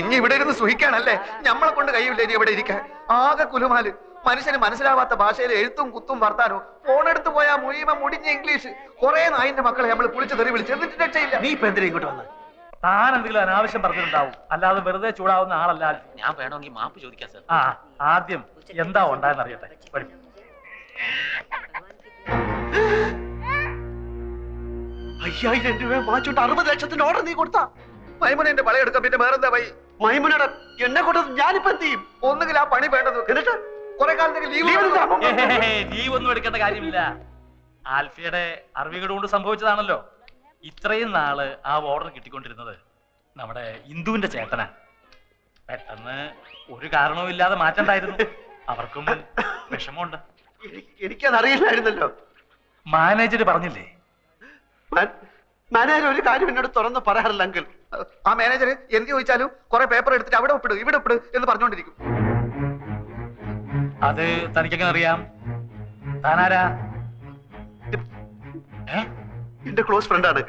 ഇനി ഇവിടെ ഇരുന്ന് സുഹിക്കാണല്ലേ? ഞമ്മളെ കൊണ്ട് കഴിയില്ല ഇനി ഇവിടെ ഇരിക്കാൻ. ആകെ കുലുമാൽ. മനുഷ്യന് മനസ്സിലാവാത്ത ഭാഷയിൽ എഴുത്തും കുത്തും വർത്താനോ ഫോണെടുത്ത് പോയാ മുഴുവൻ മുടിഞ്ഞ ഇംഗ്ലീഷ് കുറെ നായിന്റെ മക്കളെ നമ്മൾ പുളിച്ച് തെറി വിളിച്ച് എന്നിട്ട് രക്ഷയില്ല. നീ ഇപ്പൊ എന്തിനാ ഇങ്ങോട്ട് വന്നത് താൻ എന്തെങ്കിലും അനാവശ്യം പറഞ്ഞിട്ടുണ്ടാവും. അല്ലാതെ വെറുതെ ചൂടാവുന്ന ആളല്ല ഞാൻ വേണമെങ്കിൽ മാപ്പ് ചോദിക്കാം സാർ. ആ ആദ്യം എന്താ ഉണ്ടായെന്ന് അറിയട്ടെ. അയ്യായിരം രൂപ വാങ്ങിച്ചോണ്ട് അറുപത് ലക്ഷത്തിന്റെ ഓർഡർ നീ കൊടുത്താ. മൈമുനെ എന്റെ പളയെടുക്കാം പിന്നെ വേറെന്താ വൈ മൈമുനയുടെ എന്നെ കൊണ്ട് ഞാനിപ്പോ എന്ത് ചെയ്യും? ഒന്നുകിൽ ആ പണി വേണ്ടത് എന്നിട്ട് കുറെ കാലത്തേക്ക് ലീവ് ഒന്നും എടുക്കേണ്ട കാര്യമില്ല. ആൽഫിയുടെ അറിവുകൾ കൊണ്ട് സംഭവിച്ചതാണല്ലോ. ഇത്രയും നാൾ ആ ഓർഡർ കിട്ടിക്കൊണ്ടിരുന്നത് നമ്മുടെ ഇന്ദുവിന്റെ ചേട്ടനാ. പെട്ടെന്ന് ഒരു കാരണവും ഇല്ലാതെ മാറ്റണ്ടായിരുന്നു. അവർക്കും വിഷമമുണ്ട്. എനിക്കതറിയില്ലായിരുന്നല്ലോ എനിക്കത് അറിയില്ലായിരുന്നല്ലോ. മാനേജർ പറഞ്ഞില്ലേ? മാനേജർ ഒരു കാര്യം എന്നോട് തുറന്ന് പറയാറില്ല അങ്കിൾ ആ മാനേജർ എന്ത് ചോദിച്ചാലും കുറെ പേപ്പർ എടുത്തിട്ട് അവിടെ ഒപ്പിടും ഇവിടെ ഒപ്പിടും എന്ന് പറഞ്ഞുകൊണ്ടിരിക്കും അത് തനിക്കെങ്ങനെ അറിയാം? താനാരാ? എന്റെ ക്ലോസ് ഫ്രണ്ടാണ്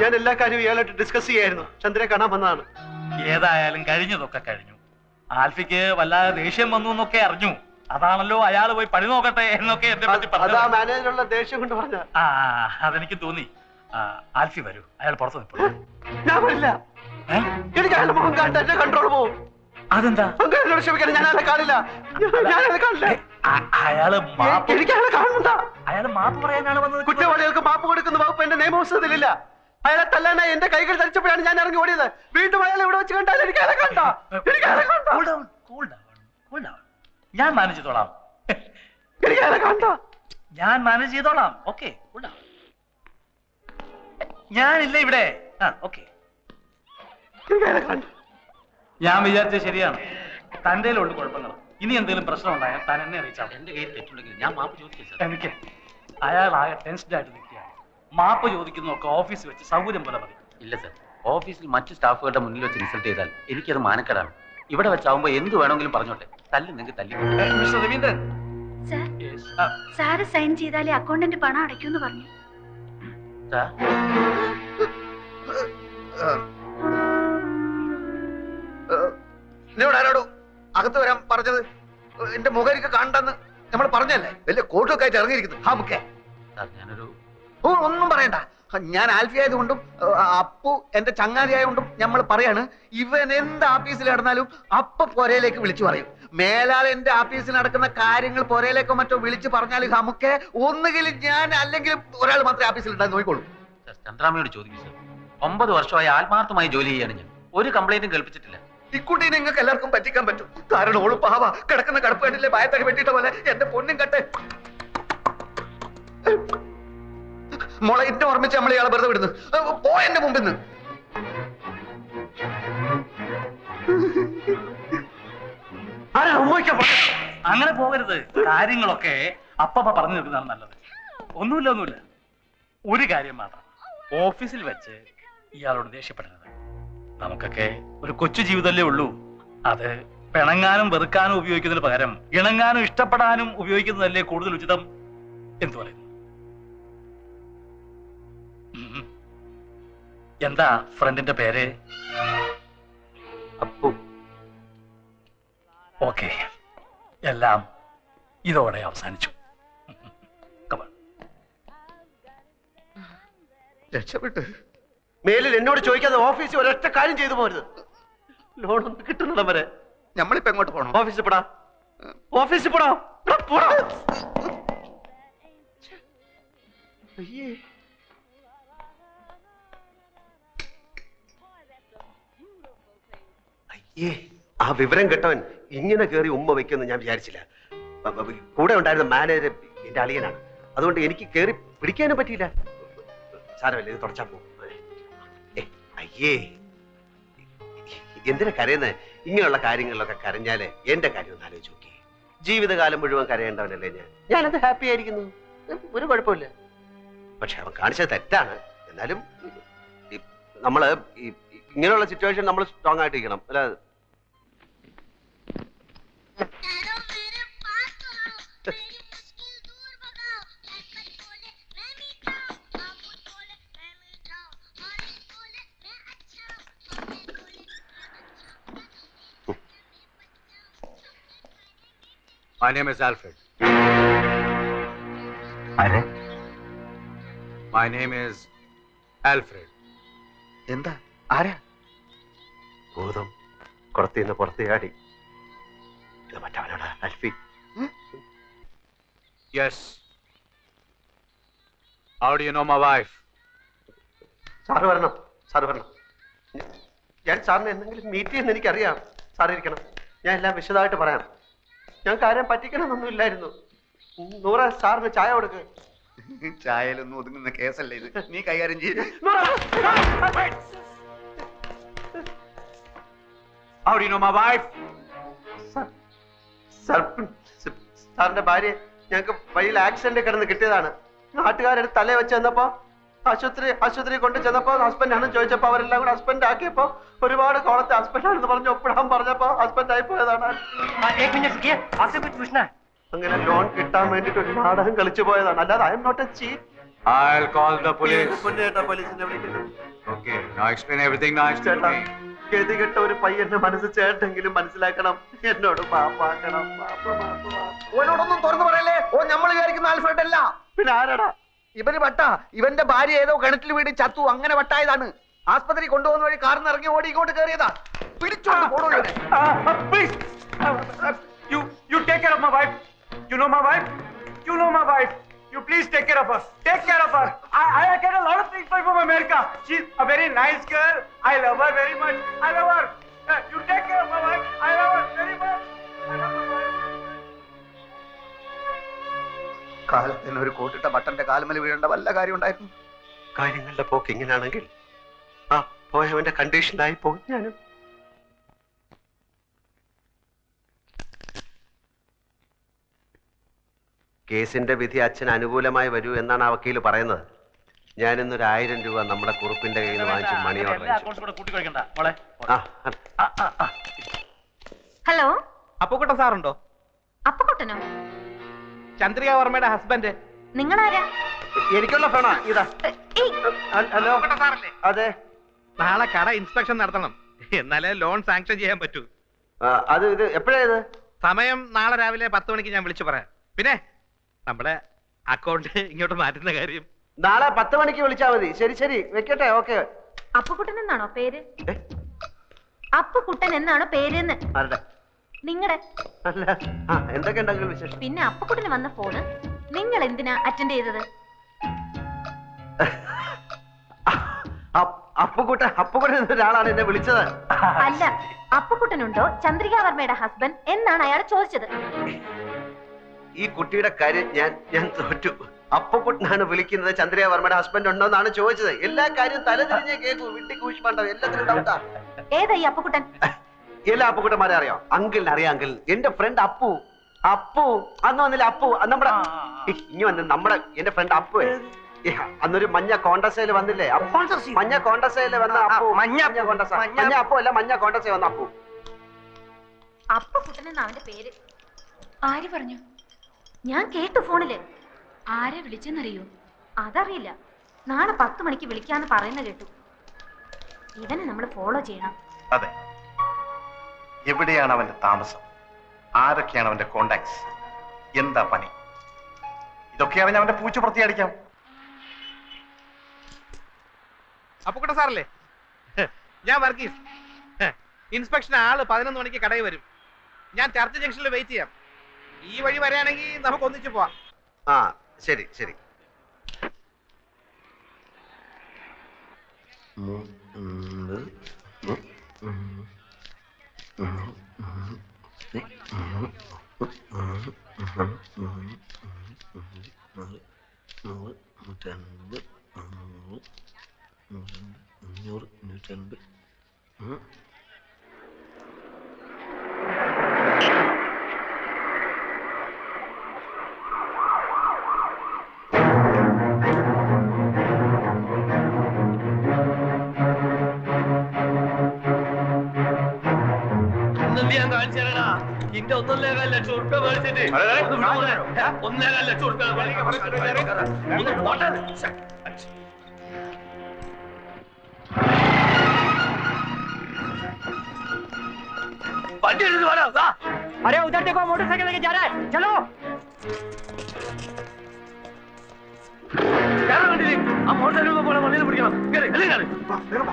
ഞാൻ എല്ലാ കാര്യവും ഇയാളായിട്ട് ഡിസ്കസ് ചെയ്യായിരുന്നു. ചന്ദ്രനെ കാണാൻ വന്നതാണ്. ഏതായാലും കഴിഞ്ഞതൊക്കെ കഴിഞ്ഞു. ആൽഫിക്ക് വല്ലാതെ ദേഷ്യം വന്നു എന്നൊക്കെ അറിഞ്ഞു. അതാണല്ലോ അയാൾ പോയി പണി നോക്കട്ടെ എന്നൊക്കെ എന്റെ പറ്റി കൊണ്ട് പറഞ്ഞ ആ അതെനിക്ക് തോന്നി. ആൽഫി വരൂ. അയാൾ പുറത്ത് നിൽപ്പുള്ളൂ ഞാൻ വരില്ല. എനിക്ക് അയാളുടെ മുഖം കണ്ട എന്റെ കൺട്രോൾ പോകും അതെന്താ? അങ്കിൾ എന്നോട് ക്ഷമിക്കണം ഞാൻ അയാളെ കാണില്ല. ഞാൻ- അയാളെ കാണില്ല. അയാൾ എനിക്ക് അയാളെ കാണണ്ട. അയാൾ മാപ്പ് പറയാനാണ് വന്നത് കുറ്റവാളികൾക്ക് മാപ്പ് കൊടുക്കുന്ന വകുപ്പ് എന്റെ നിയമപുസ്തകത്തിലില്ല അയാളെ തല്ലാനായി എന്റെ കൈകൾ തരിച്ചപ്പോഴാണ് ഞാൻ ഇറങ്ങി ഓടിയത്. വീണ്ടും അയാളെ ഇവിടെ വെച്ച് കണ്ടാൽ എനിക്ക് അയാളെ കണ്ട. അയാളെ കണ്ട. ഞാൻ മാനേജ് ചെയ്തോളാം. എനിക്ക് അയാളെ കണ്ട. ഞാൻ മാനേജ് ചെയ്തോളാം. ഓക്കെ ഞാനില്ല ഇവിടെ. ആ ഓക്കെ. ഞാൻ വിചാരിച്ചത് ശരിയാണ്. തന്റെ ഉള്ളു കുഴപ്പങ്ങൾ. ഇനി എന്തെങ്കിലും പ്രശ്നം ഉണ്ടായാൽ താൻ എന്നെ അറിയിച്ചാൽ എന്റെ കയ്യിൽ തെറ്റുണ്ടെങ്കിൽ ഞാൻ മാപ്പ് ചോദിക്കാം സർ. എനിക്ക് അയാൾ ആകെ ടെൻസ്ഡ് ആയിട്ട് നിൽക്കുകയാണ്. മാപ്പ് ചോദിക്കുന്നതൊക്കെ ഓഫീസിൽ വെച്ച് സൗകര്യം പോലെ മതി. ഇല്ല സർ. ഓഫീസിൽ മറ്റു സ്റ്റാഫുകളുടെ മുന്നിൽ വെച്ച് ഇൻസൾട്ട് ചെയ്താൽ എനിക്കത് മാനക്കേടാണ്. ഇവിടെ വെച്ചാവുമ്പോ എന്ത് വേണമെങ്കിലും പറഞ്ഞോട്ടെ. തല്ലി നിങ്ങൾക്ക് തല്ലി. മിസ്റ്റർ രവീന്ദ്രൻ. സാറ് സൈൻ ചെയ്താലേ അക്കൗണ്ടന്റ് പണം അടയ്ക്കൂന്ന് പറഞ്ഞു. സാർ. എന്നോട് ആരോടോ? അകത്ത് വരാൻ പറഞ്ഞത് എന്റെ മുഖം എനിക്ക് കണ്ടെന്ന് നമ്മൾ പറഞ്ഞല്ലേ? വലിയ കോട്ടൊക്കെ ആയിട്ട് ഇറങ്ങിയിരിക്കുന്നു. ഹാ മുക്കേ ഞാനൊരു ഓ ഒന്നും പറയണ്ട. ഞാൻ ആൽഫി ആയതുകൊണ്ടും അപ്പു എന്റെ ചങ്ങാതി ആയതുകൊണ്ടും നമ്മൾ പറയാണ് ഇവൻ എന്ത് ആഫീസിൽ നടന്നാലും അപ്പ പൊരയിലേക്ക് വിളിച്ചു പറയും. മേലാൽ എന്റെ ആഫീസിൽ നടക്കുന്ന കാര്യങ്ങൾ പൊരയിലേക്കോ മറ്റോ വിളിച്ചു പറഞ്ഞാൽ നമുക്ക് ഒന്നുകിൽ ഞാൻ അല്ലെങ്കിൽ ഒരാൾ മാത്രമേ ആഫീസിൽ ഉണ്ടായി നോക്കിക്കോളൂ ചന്ദ്രാമയോട് ചോദിക്കും ഒമ്പത് വർഷമായി ആത്മാർത്ഥമായി ജോലി ചെയ്യാണ് ഞാൻ. ഒരു കംപ്ലൈന്റും കേൾപ്പിച്ചിട്ടില്ല. ഇക്കുട്ടി നിങ്ങൾക്ക് എല്ലാവർക്കും പറ്റിക്കാൻ പറ്റും. കാരണം ഓൾ പാവ. കിടക്കുന്ന കടപ്പ് കണ്ടില്ലേ? ഭയത്തൊക്കെ വെട്ടിട്ട പോലെ. എന്റെ പൊന്നും കട്ടെ. മോളെ ഇന്നെ ഓർമ്മിച്ച് നമ്മൾ ഇയാളെ വെറുതെ വിടുന്നു. പോ എന്റെ മുമ്പിൽ നിന്ന്? അങ്ങനെ പോകരുത്. കാര്യങ്ങളൊക്കെ അപ്പപ്പ പറഞ്ഞു നിൽക്കുന്നതാണ് നല്ലത്. ഒന്നുമില്ല ഒന്നുമില്ല. ഒരു കാര്യം മാത്രം. ഓഫീസിൽ വെച്ച് ഇയാളോട് ദേഷ്യപ്പെടരുത് നമുക്കൊക്കെ ഒരു കൊച്ചു ജീവിതമല്ലേ ഉള്ളൂ. അത് പിണങ്ങാനും വെറുക്കാനും ഉപയോഗിക്കുന്നതിന് പകരം ഇണങ്ങാനും ഇഷ്ടപ്പെടാനും ഉപയോഗിക്കുന്നതല്ലേ കൂടുതൽ ഉചിതം എന്ന് പറയുന്നു. എന്താ ഫ്രണ്ടിന്റെ പേര്? അപ്പു. ഓക്കെ. എല്ലാം ഇതോടെ അവസാനിച്ചു. രക്ഷപ്പെട്ടു. മേലിൽ എന്നോട് ചോദിക്കാതെ ഓഫീസിൽ ഒരൊറ്റ കാര്യം ചെയ്തു പോരുത്. ലോൺ ഒന്ന് കിട്ടുന്നിടം വരെ. നമ്മളിപ്പോ എങ്ങോട്ട് പോകണം ഓഫീസിൽ പോടാ. ഓഫീസിൽ പോടാ. പോടാ. അയ്യേ. അയ്യേ ആ വിവരം കേട്ടവൻ ഇങ്ങനെ കേറി ഉമ്മ വെക്കുമെന്ന് ഞാൻ വിചാരിച്ചില്ല. കൂടെ ഉണ്ടായിരുന്ന മാനേജർ എന്റെ അളിയനാണ്. അതുകൊണ്ട് എനിക്ക് കേറി പിടിക്കാനും പറ്റിയില്ല. സാരമല്ല ഇത് തുടച്ചാ പോകും അയ്യേ. എന്തിനാ കരയുന്നത് ഇങ്ങനെയുള്ള കാര്യങ്ങളിലൊക്കെ കരഞ്ഞാൽ എന്റെ കാര്യം ഒന്ന് ആലോചിച്ച് നോക്കി ജീവിതകാലം മുഴുവൻ കരയേണ്ടവനല്ലേ ഞാൻ? ഞാനത് ഹാപ്പി ആയിരിക്കുന്നു. ഒരു കുഴപ്പമില്ല. പക്ഷെ അവൻ കാണിച്ചത് തെറ്റാണ്. എന്നാലും നമ്മൾ ഇങ്ങനെയുള്ള സിറ്റുവേഷൻ നമ്മൾ സ്ട്രോങ് ആയിട്ടിരിക്കണം. അല്ല My name is Alfred. My name is Alfred. എന്താ? ആരാ? ഭൂതം കുറത്തിന്ന് പുറത്ത് ചാടി. ഇത് മറ്റവനാണ് Alphy. Yes. How do you know my wife? Sir വരണം സാറ് വരണം. ഞാൻ സാറിനെ എന്തെങ്കിലും മീറ്റ് ചെയ്യുന്ന എനിക്കറിയാം. സാർ ഇരിക്കണം. ഞാൻ എല്ലാം വിശദമായിട്ട് പറയാം. ഞാൻ കാര്യം പറ്റിക്കണമെന്നൊന്നും ഇല്ലായിരുന്നു നൂറ സാറിന് ചായ കൊടുക്ക്. ചായയിലൊന്നും ഒതുങ്ങുന്ന കേസല്ലേ ഇത്? നീ കൈകാര്യം ചെയ്ത് How do you know my wife? Sir സാറിന്റെ ഭാര്യ ഞങ്ങൾക്ക് വഴിയിൽ ആക്സിഡന്റ് കിടന്ന് കിട്ടിയതാണ്. നാട്ടുകാരുടെ തലേ വെച്ച് ചെന്നപ്പോ ആശുപത്രി ആശുപത്രി കൊണ്ട് ചെന്നപ്പോ ഹസ്ബൻഡാണ് ചോദിച്ചപ്പോ അവരെല്ലാം കൂടെ ഹസ്ബൻഡ് ആക്കിയപ്പോ ഒരുപാട് കോളത്തെ ഹസ്ബൻഡ് ആണെന്ന് പറഞ്ഞു ഒപ്പിടാൻ പറഞ്ഞപ്പോ ഹസ്ബൻഡ് ആയി പോയതാണ്. അങ്ങനെ ലോൺ കിട്ടാൻ വേണ്ടിട്ട് ഒരു നാടകം കളിച്ചു പോയതാണ്. അല്ലാതെ I'm not a chief I'll call the police. പോലീസിനെ വിളിക്കുന്നു. Okay, now explain everything nice to ചേട്ടാ me. ഗതികെട്ട ഒരു പയ്യന്റെ മനസ്സ് ചേട്ടെങ്കിലും മനസ്സിലാക്കണം. എന്നോട് പാപ്പാക്കണം പാപ്പ പാപ്പ പാപ്പ. ഓനോടൊന്നും തുറന്നു പറയല്ലേ? ഓ നമ്മൾ വിചാരിക്കുന്ന ആൽഫ്രഡ് അല്ല പിന്നെ ആരാടാ? ഇവന് വട്ട ഇവന്റെ ഭാര്യ ഏതോ കിണറ്റിൽ വീട് ചത്തു അങ്ങനെ വട്ടായതാണ് ആസ്പത്രി കൊണ്ടുപോകുന്ന വഴി കാറിന് ഇറങ്ങി ഓടി ഇങ്ങോട്ട് കയറിയതാ പിടിച്ചോണ്ട് പോണോ ഇവനെ please, you you take care of my wife. You know my wife. You know. You please take care of her. Take care of her. I I get a lot of things from America. She's a very nice girl. I love her very much. I love her. Uh, you take care of her. I love her കാലത്തിന് ഒരു കോട്ടിട്ട ബട്ടന്റെ കാൽമല വീഴേണ്ട വല്ല കാര്യം ഉണ്ടായിരുന്നു? കാര്യങ്ങളുടെ പോക്ക് ഇങ്ങനെയാണെങ്കിൽ ആ പോയവന്റെ കണ്ടീഷനായി പോകും ഞാനും. കേസിന്റെ വിധി അച്ഛൻ അനുകൂലമായി വരൂ എന്നാണ് ആ വക്കീൽ പറയുന്നത്. ഞാനിന്നൊരു ആയിരം രൂപ നമ്മുടെ കുറുപ്പിന്റെ കയ്യിൽ നിന്ന് വാങ്ങിച്ച് മണി ഓർഡർ. ഹലോ? അപ്പുക്കുട്ട സാറുണ്ടോ? അപ്പക്കുട്ടനോ? ചന്ദ്രിക വർമ്മയുടെ ഹസ്ബൻഡ്. നിങ്ങൾ ആരാ എനിക്കുള്ള ഫോണാ ഇതാ. ഹലോ. അതെ. നാളെ കട ഇൻസ്പെക്ഷൻ നടത്തണം. എന്നാലേ ലോൺ സാങ്ഷൻ ചെയ്യാൻ പറ്റൂ. അത് ഇത് എപ്പോഴാ ഇത്? സമയം നാളെ രാവിലെ പത്ത് മണിക്ക് ഞാൻ വിളിച്ചു പറയാം. പിന്നെ നമ്മുടെ അക്കൗണ്ട് ഇങ്ങോട്ട് മാറ്റുന്ന കാര്യം. നാളെ പത്ത് മണിക്ക് വിളിച്ചാൽ മതി. ശരി ശരി. വെക്കട്ടെ ഓക്കെ. അപ്പുക്കുട്ടൻ എന്നാണോ പേര്? അപ്പുക്കുട്ടൻ എന്നാണോ പേര് നിങ്ങളുടെ പിന്നെ അപ്പക്കുട്ടിന് വന്ന ഫോണ്. നിങ്ങൾ എന്തിനാ അറ്റൻഡ് ചെയ്തത്? അപ്പ്- അപ്പുക്കുട്ട അപ്പുക്കുട്ടൻ എന്നൊരാളാണ് എന്നെ വിളിച്ചത്. അല്ല അപ്പുക്കുട്ടനുണ്ടോ ചന്ദ്രിക വർമ്മയുടെ ഹസ്ബൻഡ് എന്നാണ് അയാൾ ചോദിച്ചത്. ഈ കുട്ടിയുടെ കാര്യം ഞാൻ ഞാൻ തോറ്റു. അപ്പുക്കുട്ടനാണ് വിളിക്കുന്നത് ചന്ദ്രയ വർമ്മയുടെ ഹസ്ബൻഡ് ഉണ്ടോ എന്നാണ് ചോദിച്ചത്. എല്ലാ കാര്യവും തലതിരിഞ്ഞേ കേൾക്കൂ വിട്ടി കൂഷ്മാണ്ടോ എല്ലാത്തിനും ഡൗട്ടാ ഏതാ ഈ അപ്പുക്കുട്ടൻ? എല്ലാ അപ്പുക്കുട്ടന്മാരെ അറിയാം. അങ്കിൾ അറിയാം അങ്കിൾ. എന്റെ ഫ്രണ്ട് അപ്പു. അപ്പു. അന്ന് വന്നില്ല അപ്പു? നമ്മുടെ ഇനി വന്ന് നമ്മുടെ എന്റെ ഫ്രണ്ട് അപ്പു അന്നൊരു മഞ്ഞ കോണ്ടസയിൽ വന്നില്ലേ? അപ്പു. മഞ്ഞ കോണ്ടസയിൽ വന്ന അപ്പു. മഞ്ഞ കോണ്ടസ മഞ്ഞ അപ്പു. അല്ല മഞ്ഞ കോണ്ടസ വന്ന അപ്പു. അപ്പു കുട്ടനെന്നാവിന്റെ അവന്റെ പേര്? ആര് പറഞ്ഞു? ഞാൻ കേട്ടു ഫോണിൽ. ആരെ വിളിച്ചെന്നറിയോ? അതറിയില്ല. നാളെ പത്ത് മണിക്ക് വിളിക്കാന്ന് പറയുന്ന കേട്ടു. ഇവനെ നമ്മൾ ഫോളോ ചെയ്യണം. അതെ. എവിടെയാണ് അവന്റെ താമസം? ആരൊക്കെയാണ് അവന്റെ കോണ്ടാക്ട്സ് എന്താ പണി? ഇതൊക്കെ അറിഞ്ഞ അവന്റെ പൂച്ച പ്രത്യേകിക്കാം അപ്പുക്കുട്ട സാറല്ലേ? ഞാൻ വർഗീസ്. ഇൻസ്പെക്ഷൻ ആൾ പതിനൊന്ന് മണിക്ക് കടയിൽ വരും. ഞാൻ ചർച്ച് ജംഗ്ഷനിൽ വെയിറ്റ് ചെയ്യാം. ഈ വഴി വരാണെങ്കിൽ നമുക്ക് ഒന്നിച്ചു പോവാം. ആ ശരി ശരി. ഞാൻ കാണിച്ചു തരണ ഇന്റെ ഒന്നൊന്നേകാൽ ലക്ഷം ഉറുപ്പ മേടിച്ചിട്ട് ഒന്നേകാൽ ലക്ഷം ഉറുപ്പ ഒന്ന് പോട്ടെ വണ്ടി എടുത്ത് വേണം अरे उधर देखो मोटरसाइकिल लेके जा रहा है चलो കേറാൻ വേണ്ടി ആ മോട്ടോർ പോലെ മണ്ണിൽ പിടിക്കണം.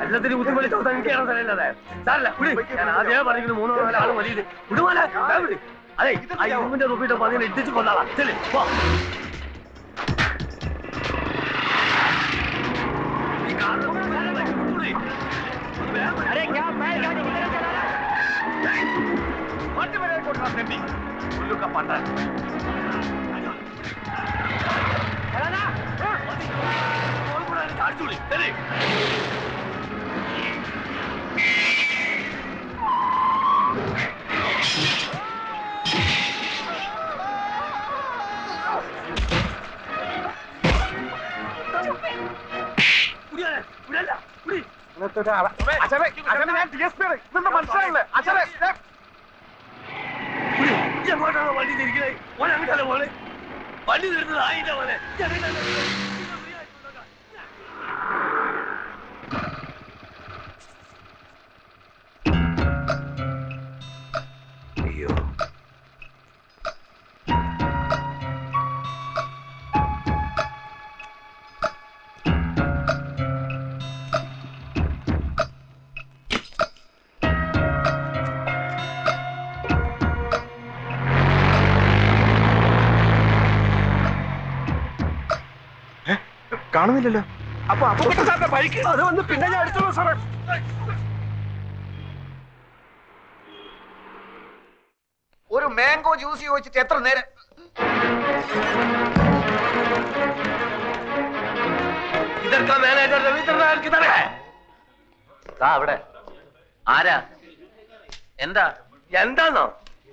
എല്ലാത്തിനും കുത്തിപ്പൊളി ചവിട്ടാൻ എനിക്ക് കയറാൻ സ്ഥലമില്ലാതെ സാരല്ല വിട്. ഞാൻ ആദ്യമേ പറഞ്ഞിരുന്നു മൂന്നോ നാലോ ആൾ മതി വിടുപോലെ വിട്. അതെ ഇതിന്റെ ഇരുമ്പിന്റെ തൊപ്പിട്ട് പതിനെ ഇട്ടിച്ച് കൊള്ളാം ചെല്ലി വണ്ടി തിരിക്കണേ? ഓനെ അങ്ങോട്ടല്ല പോലെ വണ്ടി തിരുന്നത് ആയില്ല പോലെ കാണുന്നില്ലല്ലോ. അപ്പൊ അപ്പൊ സാറിന്റെ ബൈക്ക് അത് വന്ന് പിന്നെ ഞാൻ അടിച്ചോളൂ സാറേ. ഒരു മാംഗോ ജ്യൂസ് ചോദിച്ചിട്ട് എത്ര നേരം? ഇതൊക്കെ മാനേജർ രവീന്ദ്രനാഥ് അവിടെ. ആരാ? എന്താ? എന്താണോ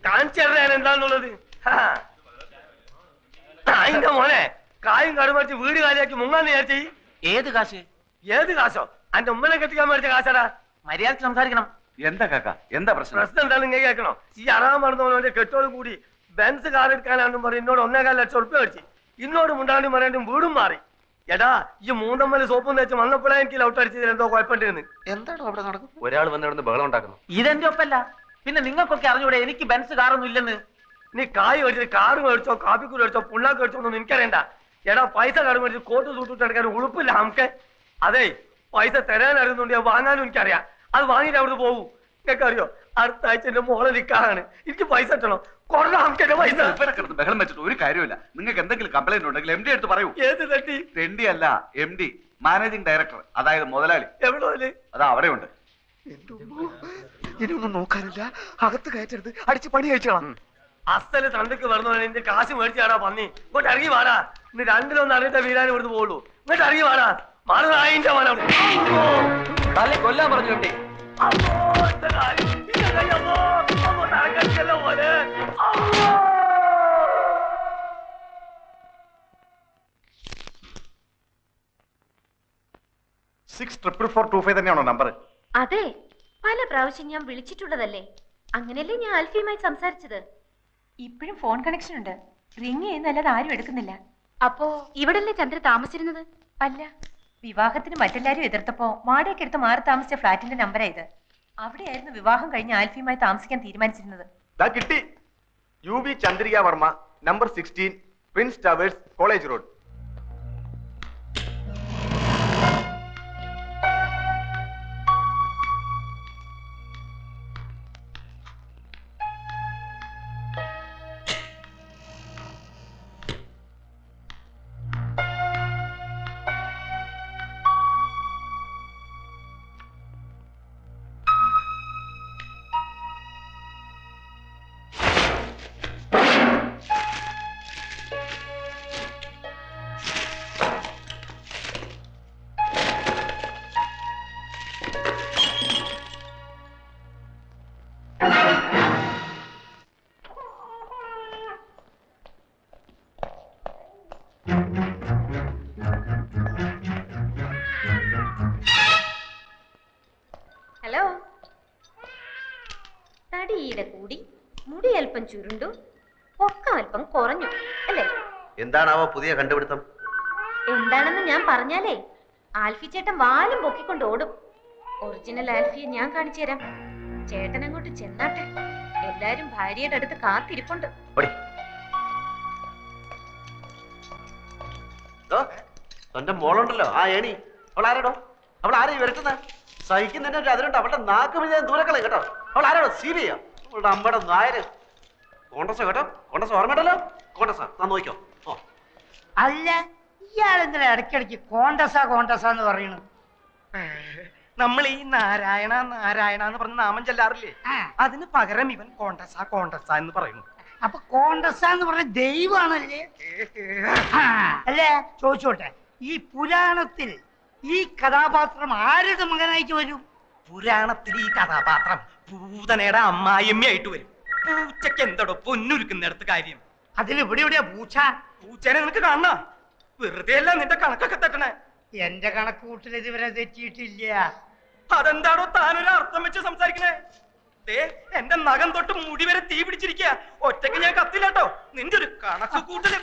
കാണിച്ചു തരാൻ എന്താന്നുള്ളത്? ഹാ. അതിന്റെ മോനെ. കായും കടുമറിച്ച് വീട് കാലിയാക്കി മുങ്ങാന്ന് വിചാരിച്ചേ ഏത് കാശ്? ഏത് കാശോ? അന്റെ ഉമ്മനെ കെട്ടിക്കാൻ മേടിച്ച കാശാടാ. മര്യാദയ്ക്ക് സംസാരിക്കണം. എന്താ കാക്ക? എന്താ പ്രശ്നം? പ്രശ്നം എന്താണ് നിങ്ങൾ കേൾക്കണോ? ഈ അറാൻ മറന്നവനോട് കെട്ടോട് കൂടി ബെൻസ് കാർ എടുക്കാനാണെന്നും പറഞ്ഞ് എന്നോട് ഒന്നേകാൽ ലക്ഷം ഉറുപ്പ്യ മേടിച്ചു. ഇന്നോട് മുണ്ടാണ്ടും പറയാണ്ടും വീടും മാറി. എടാ ഈ മൂന്നമ്മൽ സോപ്പും തേച്ച് വന്നപ്പോഴേ എനിക്ക് ലൗട്ട് അടിച്ചതിൽ എന്തോ കുഴപ്പമുണ്ടെന്ന്. എന്താണോ അവിടെ നടക്കുന്നത്? ഒരാൾ വന്ന് ഇവിടുന്ന് ബഹളം ഉണ്ടാക്കുന്നു. ഇതെന്റെ ഒപ്പല്ല. പിന്നെ നിങ്ങൾക്കൊക്കെ അറിഞ്ഞൂടെ എനിക്ക് ബെൻസ് കാറൊന്നും ഇല്ലെന്ന്? നീ കായ് മേടിച്ചിട്ട് കാറ് മേടിച്ചോ കാപ്പിക്കൂർ മേടിച്ചോ പുണ്ണാക്ക് മേടിച്ചോ ഒന്നും എനിക്കറിയണ്ട. എടാ പൈസ കാട് മേടിച്ച് കോട്ട് സൂട്ടിട്ട് എടുക്കാൻ ഉളുപ്പില്ല നമുക്ക്. അതെ പൈസ തരാൻ അറിയുന്നുണ്ട് വാങ്ങാനും എനിക്കറിയാം. അത് വാങ്ങിട്ട് അവിടുന്ന് പോകൂ നിങ്ങൾക്ക് അറിയോ അടുത്ത ആഴ്ച എന്റെ മോളെ നിൽക്കാറാണ് എനിക്ക് പൈസ ഇട്ടണം കൊറേ നമുക്ക് എന്റെ പൈസ. കിടന്ന് ബഹളം വെച്ചിട്ട് ഒരു കാര്യമില്ല നിങ്ങൾക്ക് എന്തെങ്കിലും കംപ്ലൈന്റ് ഉണ്ടെങ്കിൽ എം ഡി എടുത്ത് പറയൂ. ഏത് തട്ടി എം ഡി അല്ല എം ഡി മാനേജിംഗ് ഡയറക്ടർ അതായത് മുതലാളി. എവിടെ അതാ അവിടെ ഉണ്ട് ഇനിയൊന്നും നോക്കാനില്ല. അകത്ത് കയറ്റരുത്. അടിച്ച് പണി കഴിച്ചോളാം. അസൽ തണ്ടക്ക് എന്റെ കാശ് മേടിച്ചാടാ പന്നി ഇങ്ങോട്ട് ഇറങ്ങി വാടാ. ഇന്ന് രണ്ടിലൊന്നും അറിയാത്ത വീരാനും ഇവിടുന്ന് പോകുള്ളൂ എന്നിട്ട് അറിയുവാടാ വാടാ. മാറുന്നായിന്റെ മനം തല കൊല്ലാൻ പറഞ്ഞു കിട്ടി. Six triple four two five തന്നെയാണോ നമ്പർ അതെ. പല പ്രാവശ്യം ഞാൻ വിളിച്ചിട്ടുള്ളതല്ലേ? അങ്ങനെയല്ലേ ഞാൻ ആൽഫിയുമായി സംസാരിച്ചത്? ഇപ്പോഴും ഫോൺ കണക്ഷൻ ഉണ്ട്. റിങ് ചെയ്യുന്നല്ലാതെ ആരും എടുക്കുന്നില്ല. അപ്പോ ഇവിടല്ലേ ചന്ദ്ര താമസിച്ചിരുന്നത്? അല്ല വിവാഹത്തിന് മറ്റെല്ലാരും എതിർത്തപ്പോ വാടകയ്ക്ക് എടുത്ത് മാറി താമസിച്ച ഫ്ലാറ്റിന്റെ നമ്പറാ ഇത്. അവിടെയായിരുന്നു വിവാഹം കഴിഞ്ഞ് ആൽഫിയുമായി താമസിക്കാൻ തീരുമാനിച്ചിരുന്നത്. കിട്ടി. U V Chandrika Varma number sixteen Prince Towers college road ചുരുണ്ടു ഒക്കെ അല്പം കുറഞ്ഞു അല്ലേ? എന്താണാവോ പുതിയ കണ്ടുപിടുത്തം? എന്താണെന്ന് ഞാൻ പറഞ്ഞാലേ ആൽഫി ചേട്ടൻ വാലും പൊക്കിക്കൊണ്ട് ഓടും. ഒറിജിനൽ ആൽഫിയെ ഞാൻ കാണിച്ചു തരാം. ചേട്ടൻ അങ്ങോട്ട് ചെന്നാട്ടെ. എല്ലാരും ഭാര്യയുടെ അടുത്ത് കാത്തിരിപ്പുണ്ട്. തന്റെ മോളുണ്ടല്ലോ ആ ഏണി. അവൾ ആരാടോ അവൾ ആരെയും വരട്ടുന്ന സഹിക്കുന്നതിന്റെ അതിലുണ്ട് അവളുടെ നാക്ക് ദൂരക്കളെ കേട്ടോ. അവൾ ആരാടോ സീരിയ. അവളുടെ അമ്മയുടെ നായര്. കോണ്ടസോ കേട്ടോ? കോണ്ടസ് ഓർമ്മയുണ്ടല്ലോ? കോണ്ടസ താൻ നോക്കിക്കോ. ഓ. അല്ല ഇയാൾ എന്തിനാ ഇടയ്ക്കിടയ്ക്ക് കോണ്ടസ കോണ്ടസ എന്ന് പറയുന്നു നമ്മൾ ഈ നാരായണ നാരായണ എന്ന് പറഞ്ഞ നാമം ചെല്ലാറില്ലേ? അതിന് പകരം ഇവൻ കോണ്ടസ കോണ്ടസ എന്ന് പറയുന്നു. അപ്പൊ കോണ്ടസ എന്ന് പറഞ്ഞ ദൈവമാണല്ലേ? അല്ലേ? ചോദിച്ചോട്ടെ ഈ പുരാണത്തിൽ ഈ കഥാപാത്രം ആരുടെ മകനായിട്ട് വരും? പുരാണത്തിൽ ഈ കഥാപാത്രം പൂതനയുടെ അമ്മായിയമ്മയായിട്ട് വരും. പൂച്ചയ്ക്ക് എന്തടോ പൊന്നുരുക്കുന്നിടത്ത് കാര്യം അതിൽ ഇവിടെ എവിടെയാ പൂച്ച പൂച്ചനെ നിനക്ക് കാണണ വെറുതെ അല്ല നിന്റെ കണക്കൊക്കെ തെറ്റണേ എന്റെ കണക്ക് കൂട്ടിൽ ഇതുവരെ തെറ്റിയിട്ടില്ല അതെന്താണോ താനൊരു അർത്ഥം വെച്ച് സംസാരിക്കണേ ദേ എന്റെ നഖം തൊട്ട് മുടി വരെ തീ പിടിച്ചിരിക്കുക ഒറ്റയ്ക്ക് ഞാൻ കത്തില്ലാട്ടോ നിന്റെ ഒരു കണക്ക് കൂട്ടൽ